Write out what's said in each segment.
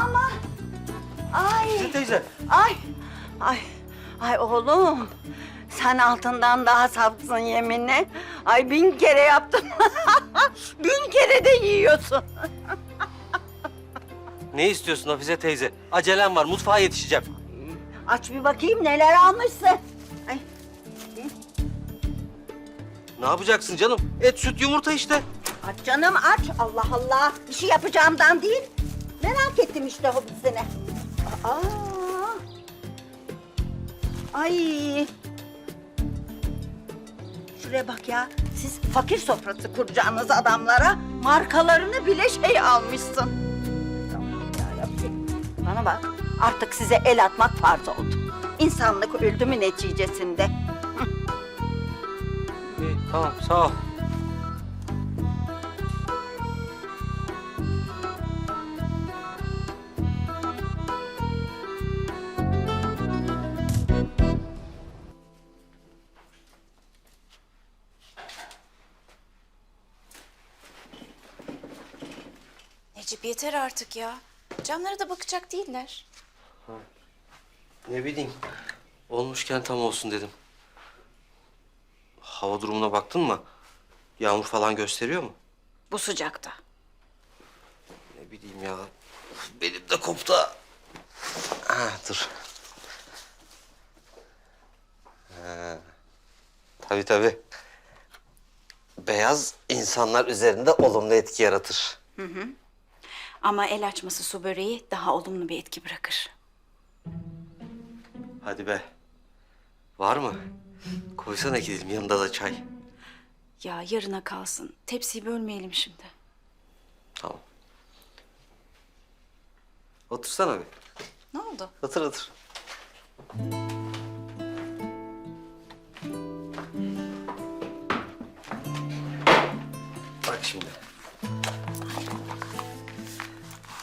Ama ay Hafize teyze. ay ay ay oğlum sen altından daha safsın yeminle. Ay bin kere yaptım. bin kere de yiyorsun. Ne istiyorsun Hafize teyze? Acelem var mutfağa yetişeceğim. Aç bir bakayım neler almışsın. Ay, Ne yapacaksın canım? Et, süt, yumurta işte. aç canım aç. Allah Allah. Bir şey yapacağımdan değil. Merak ettim işte hobisini. Aa. Ay. Şuraya bak ya. Siz fakir sofrası kuracağınız adamlara markalarını bile şey almışsın. Bana bak. Artık size el atmak farz oldu. İnsanlık öldü mü neticesinde? İyi, tamam sağ ol. Necip yeter artık ya. Camlara da bakacak değiller. Ne bileyim. Olmuşken tam olsun dedim. Hava durumuna baktın mı? Yağmur falan gösteriyor mu? Bu sıcakta. Ne bileyim ya. Benim de koptu. Ha, dur. Ha. Tabii tabii. Beyaz insanlar üzerinde olumlu etki yaratır. Ama el açması su böreği daha olumlu bir etki bırakır. Hadi be. Var mı? Koysana gidelim yanında da çay. Ya yarına kalsın. Tepsiyi bölmeyelim şimdi. Tamam. Otursana bir. Ne oldu? Otur otur.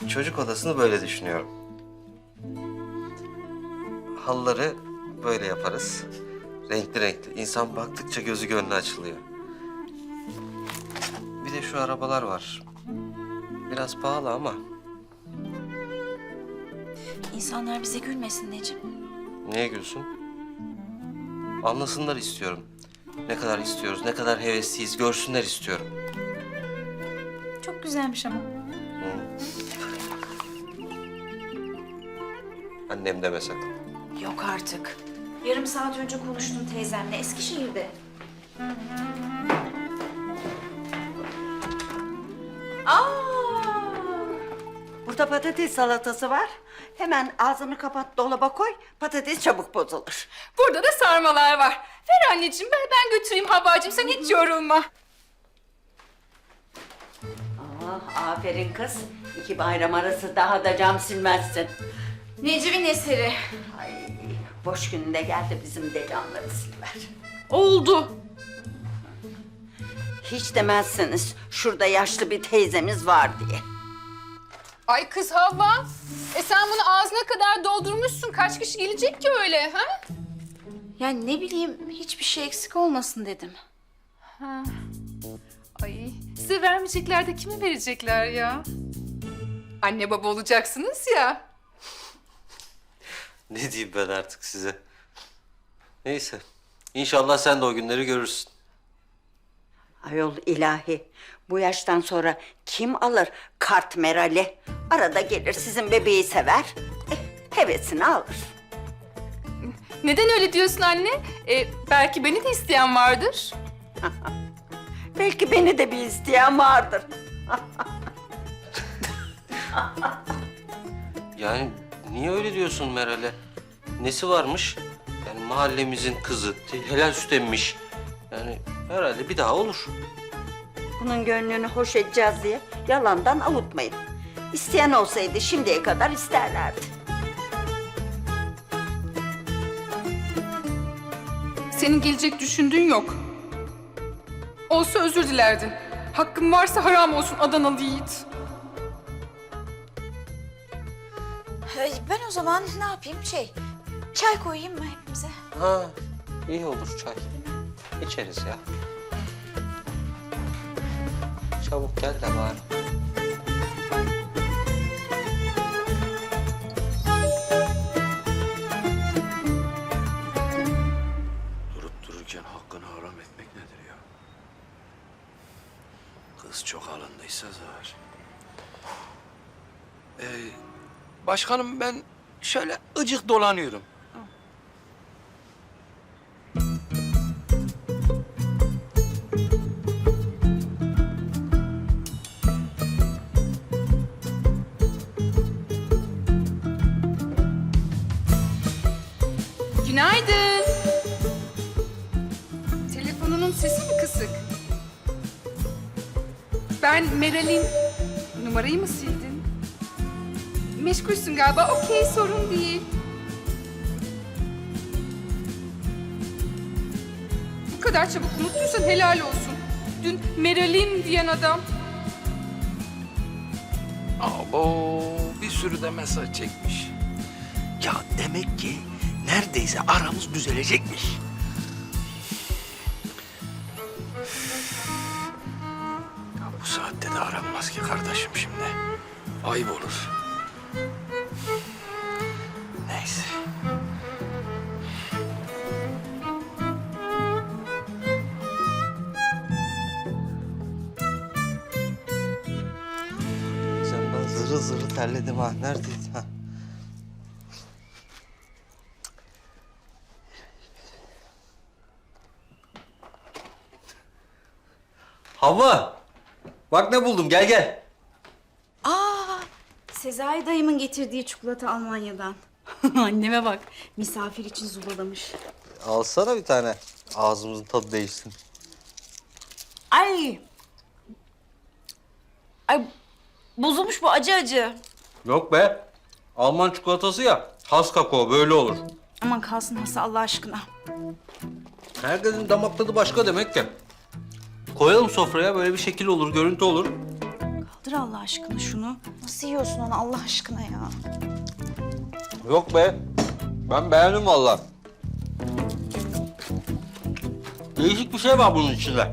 Çocuk odasını böyle düşünüyorum. Halıları böyle yaparız. Renkli renkli. İnsan baktıkça gözü gönlü açılıyor. Bir de şu arabalar var. Biraz pahalı ama İnsanlar bize gülmesin Necip. Niye gülsün? Anlasınlar istiyorum. Ne kadar istiyoruz, ne kadar hevesliyiz görsünler istiyorum. Çok güzelmiş ama. Annem deme sakın. Yok artık. Yarım saat önce konuştum teyzemle Eskişehir'de. Aa! Burada patates salatası var. Hemen ağzını kapat dolaba koy. Patates çabuk bozulur. Burada da sarmalar var. Ver anneciğim ben, ben götüreyim Havvacığım sen hiç yorulma. Ah, aferin kız. İki bayram arası daha da cam silmezsin. Necip'in eseri. Ay, boş gününde geldi bizim de camları silver. Oldu. Hiç demezsiniz şurada yaşlı bir teyzemiz var diye. Ay kız Havva. E sen bunu ağzına kadar doldurmuşsun. Kaç kişi gelecek ki öyle ha? Yani ne bileyim hiçbir şey eksik olmasın dedim. ha. Ay size vermeyecekler de kime verecekler ya? Anne baba olacaksınız ya. Ne diyeyim ben artık size? Neyse. İnşallah sen de o günleri görürsün. Ayol ilahi. Bu yaştan sonra kim alır kart merali? Arada gelir sizin bebeği sever. Eh, hevesini alır. Neden öyle diyorsun anne? E, belki beni de isteyen vardır. Belki beni de bir isteyen vardır. Yani niye öyle diyorsun Meral'e? Nesi varmış? Yani mahallemizin kızı, helal süt emmiş. Yani herhalde bir daha olur. Bunun gönlünü hoş edeceğiz diye yalandan avutmayın. İsteyen olsaydı şimdiye kadar isterlerdi. Senin gelecek düşündüğün yok. Olsa özür dilerdin. Hakkım varsa haram olsun Adanalı yiğit. Ben o zaman ne yapayım şey, çay koyayım mı hepimize? Ha, iyi olur çay. İçeriz ya. Çabuk gel de bari. Durup dururken hakkını haram etmek nedir ya? Kız çok alındıysa zar. Ee, başkanım ben şöyle ıcık dolanıyorum. Günaydın. Telefonunun sesi mi kısık? Ben Meral'in... Numarayı mı sildin? Meşgulsün galiba. Okey, sorun değil. Bu kadar çabuk unuttuysan helal olsun. Dün Meral'in diyen adam. Abo bir sürü de mesaj çekmiş. Ya demek ki neredeyse aramız düzelecekmiş. Ya bu saatte de aranmaz ki kardeşim şimdi. Ayıp olur. Neyse. Sen ben zırı zırı terledim ha. Neredeydin ha? Hava! Bak ne buldum gel gel. Sezai dayımın getirdiği çikolata Almanya'dan. Anneme bak, misafir için zulalamış. Alsana bir tane. Ağzımızın tadı değişsin. Ay! Ay, bozulmuş bu acı acı. Yok be. Alman çikolatası ya. Has kakao böyle olur. Aman kalsın hasta Allah aşkına. Herkesin damak tadı başka demek ki. Koyalım sofraya böyle bir şekil olur, görüntü olur. Kaldır Allah aşkına şunu. Nasıl yiyorsun onu Allah aşkına ya? Yok be. Ben beğendim vallahi. Değişik bir şey var bunun içinde.